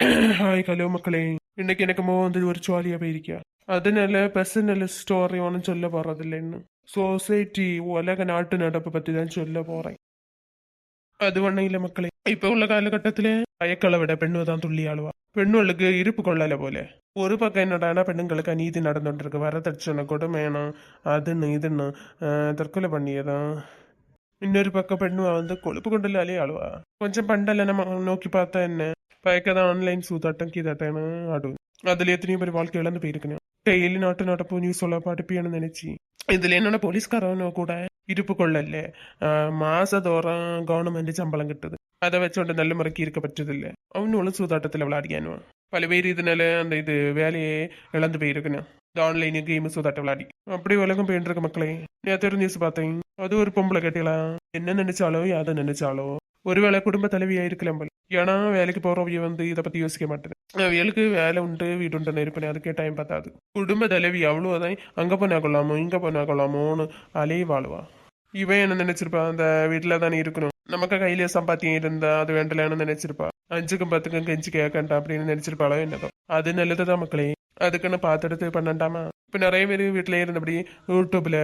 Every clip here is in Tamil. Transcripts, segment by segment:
ஹாய் ஹலோ மக்களே இன்னைக்கு எனக்குமோ வந்து ஒரு ஜாலியாக போயிருக்கியா அதனால பர்சனல் ஸ்டோரி ஒன்றும் சொல்ல போகிறதில்லைன்னு சொசைட்டி உலக நாட்டு நடப்பை பற்றி தான் சொல்ல போகிறேன் அது ஒன்றும் இல்லை மக்களே இப்போ உள்ள காலகட்டத்தில் பயக்களை விட பெண்ணு தான் துள்ளி ஆளுவா பெண்ணுகளுக்கு இருப்பு கொள்ளல போல ஒரு பக்கம் என்னடானா பெண்ணுங்களுக்கு அநீதி நடந்துட்டு வரதட்சணை கொடுமையான அதுன்னு இதுன்னு தற்கொலை பண்ணியதான் இன்னொரு பக்கம் பெண்ணு வந்து கொழுப்பு கொண்டலாலே ஆளுவா கொஞ்சம் பண்டல நம்ம நோக்கி பார்த்தா என்ன பயக்கதான் ஆன்லைன் சூதாட்டம் கீதாட்டம்னு ஆடும் அதுல எத்தனையோ பேர் வாழ்க்கை இழந்து போயிருக்கணும் டெய்லி நாட்டு நடப்பு நியூஸ் சொல்ல படிப்பியான்னு நினைச்சு இதுல என்னோட போலீஸ்காரனோ கூட இருப்பு கொள்ளல மாசதோறும் கவர்மெண்ட் சம்பளம் கிட்டுது அதை வச்சோண்டு நல்ல முறைக்கு இருக்க பற்றதில்ல அவனும் சூதாட்டத்தில் விளையாடியானுவான் பல பேர் இதனால அந்த இது வேலையே இழந்து போயிருக்கணும் இந்த ஆன்லைன் கேம் சூதாட்டம் விளையாடி அப்படி உலகம் போயிட்டு இருக்க மக்களே நேற்று நியூஸ் பார்த்தேன் அது ஒரு பொம்பளை கேட்டீங்களா என்ன நினைச்சாலோ யாதை நினைச்சாலோ ஒருவேளை குடும்ப தலைவியா இருக்கலாம் போல ஏன்னா வேலைக்கு போறவங்க வந்து இதை பத்தி யோசிக்க மாட்டேன். அவளுக்கு வேலை உண்டு வீடு உண்டு இருப்பேன் அதுக்கே டைம் பார்த்தாது குடும்ப தலைவி அவ்வளோதான் அங்க போனா கொள்ளாமோ இங்க போனா கொள்ளாமோன்னு அலையே வாழுவா. இவன் என்ன நினைச்சிருப்பா? அந்த வீட்டுல தானே இருக்கணும். நமக்கு கையில சம்பாத்தியம் இருந்தா அது வேண்டலன்னு நினைச்சிருப்பா? அஞ்சுக்கும் பத்துக்கும் கெஞ்சி கேட்கண்டா அப்படின்னு நினைச்சிருப்பாளோ என்னதோ அது நல்லதுதான் மக்களே. அதுக்குன்னு பார்த்துடுத்து பண்ணண்டாமா? இப்ப நிறைய பேர் வீட்டிலே இருந்தபடி யூடியூப்ல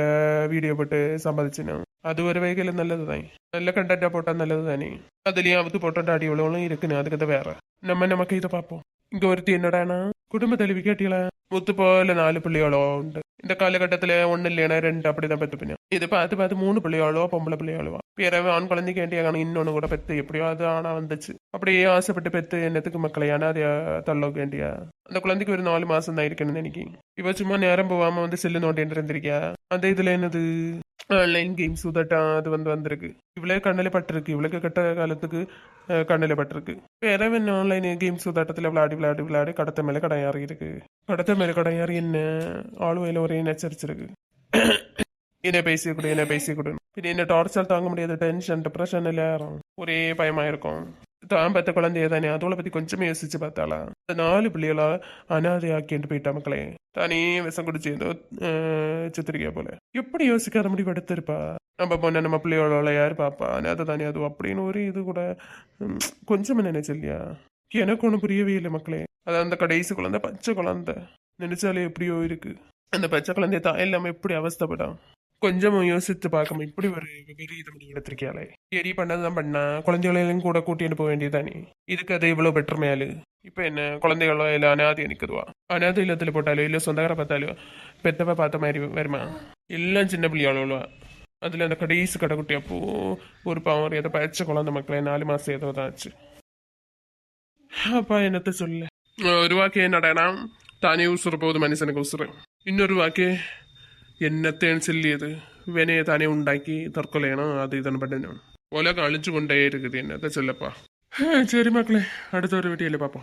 வீடியோ போட்டு சம்பாதிச்சுனா அது ஒரு வகையில் நல்லதுதான். நல்ல கண்டென்ட்டா போட்டா நல்லது தானே அதுலயும் அவுத்து போட்டோம் அடிவளவும் இருக்குன்னு. அதுக்கு தான் வேற. நம்ம நமக்கு இதை பார்ப்போம். இங்க ஒருத்தி என்னடானா குடும்ப தெளிவு கேட்டீங்களா? முத்து போல நாலு பிள்ளைகளோ உண்டு. இந்த காலகட்டத்துல ஒண்ணு இல்லையா ரெண்டு அப்படிதான் பெத்து பின்ன இது பார்த்து பார்த்து மூணு பிள்ளைகளோ பொம்பளை பிள்ளைகளோ பிறவை ஆண் குழந்தை கேட்டியாங்க இன்னொன்னு கூட பெத்து எப்படியோ அது ஆனா வந்துச்சு. அப்படியே ஆசைப்பட்டு பெத்து என்னத்துக்கு மக்களை அனாதையா தள்ளோ கேண்டியா அந்த குழந்தைக்கு ஒரு நாலு மாசம் தான் இருக்குன்னு நினைக்கி இவ சும்மா நேரம் போகாம வந்து செல்லு நோண்டிட்டு இருந்திருக்கியா? அந்த இதுல என்னது? ஆன்லைன் கேம்ஸ் உதட்டா அது வந்து வந்திருக்கு. இவ்வளவு கண்ணில் பட்டிருக்கு. இவ்வளவு கெட்ட காலத்துக்கு கண்ணில் பட்டிருக்கு. வேற என்ன ஆன்லைன் கேம்ஸ் உதாட்டத்தில் விளையாடி விளையாடி விளையாடி கடத்த மேல கடையாறி இருக்கு. கடத்த மேல கடையாறி என்ன? ஆளுவையில் ஒரே நச்சரிச்சிருக்கு என்ன பேசி கொடு என்ன பேசி கொடு. பின்ன என்ன டார்ச்சர் தாங்க முடியாது டென்ஷன் டிப்ரெஷன் எல்லாம் ஒரே பயமா இருக்கும். தான் பெத்த குழந்தைய தானே அதோட பத்தி கொஞ்சமே யோசிச்சு பார்த்தாளா? நாலு பிள்ளைகளா அனாதையாக்கிட்டு போயிட்டா மக்களே தானே விஷம் குடிச்சு ஏதோ சித்திரிக்கா போல எப்படி யோசிக்காத முடிவு எடுத்திருப்பா நம்ம பொண்ணை நம்ம பிள்ளையோட யார் பாப்பா அனாதை தானே அதுவும் அப்படின்னு ஒரு இது கூட ம், கொஞ்சம் நினைச்சு இல்லையா எனக்கு ஒன்றும் புரியவே இல்லை மக்களே அது அந்த கடைசி குழந்தை பச்சை குழந்தை நினைச்சாலே எப்படியோ இருக்கு அந்த பச்சை குழந்தைய தான் இல்லாம எப்படி அவஸ்தைப்படாம் கொஞ்சமும் யோசித்து பார்க்காம இப்படி ஒரு விபரீத முடிவு எடுத்திருக்கியாளே. சரி பண்ணதான் பண்ணா. குழந்தைகளையும் கூட கூட்டிட்டு போக வேண்டியதானே இதுக்கு அது இவ்வளவு பெட்டர் மேலு இப்ப என்ன? குழந்தைகளோ இல்ல அனாதை நிக்குதுவா அனாதை இல்லத்துல போட்டாலோ இல்ல சொந்தக்கார பார்த்தாலோ பெத்தவ பார்த்த மாதிரி வருமா? எல்லாம் சின்ன பிள்ளையாளோவா அதுல அந்த கடைசி கடைக்குட்டி அப்போ ஒரு பாவம் ஏதோ பச்சை குழந்தை மக்களே நாலு மாசம் ஏதோ தான் ஆச்சு. அப்பா என்னத்த சொல்ல? ஒரு வாக்கு என்னடா தானே உசுறு போகுது மனுஷனுக்கு உசுறு இன்னொரு வாக்கு എന്നത്തെ ചൊല്ലിയത് ഇവനെ തന്നെ ഉണ്ടാക്കി തർക്കൊലയാണ് അത് ഇതാണ് പെട്ടെന്നാണ് ഓല കളിച്ചു കൊണ്ടേ ഇരിക്കുന്നത് എന്നത്തെ ചെല്ലപ്പാ ശരി മക്കളെ അടുത്തൊരു വീട്ടിയല്ലേ പാപ്പ.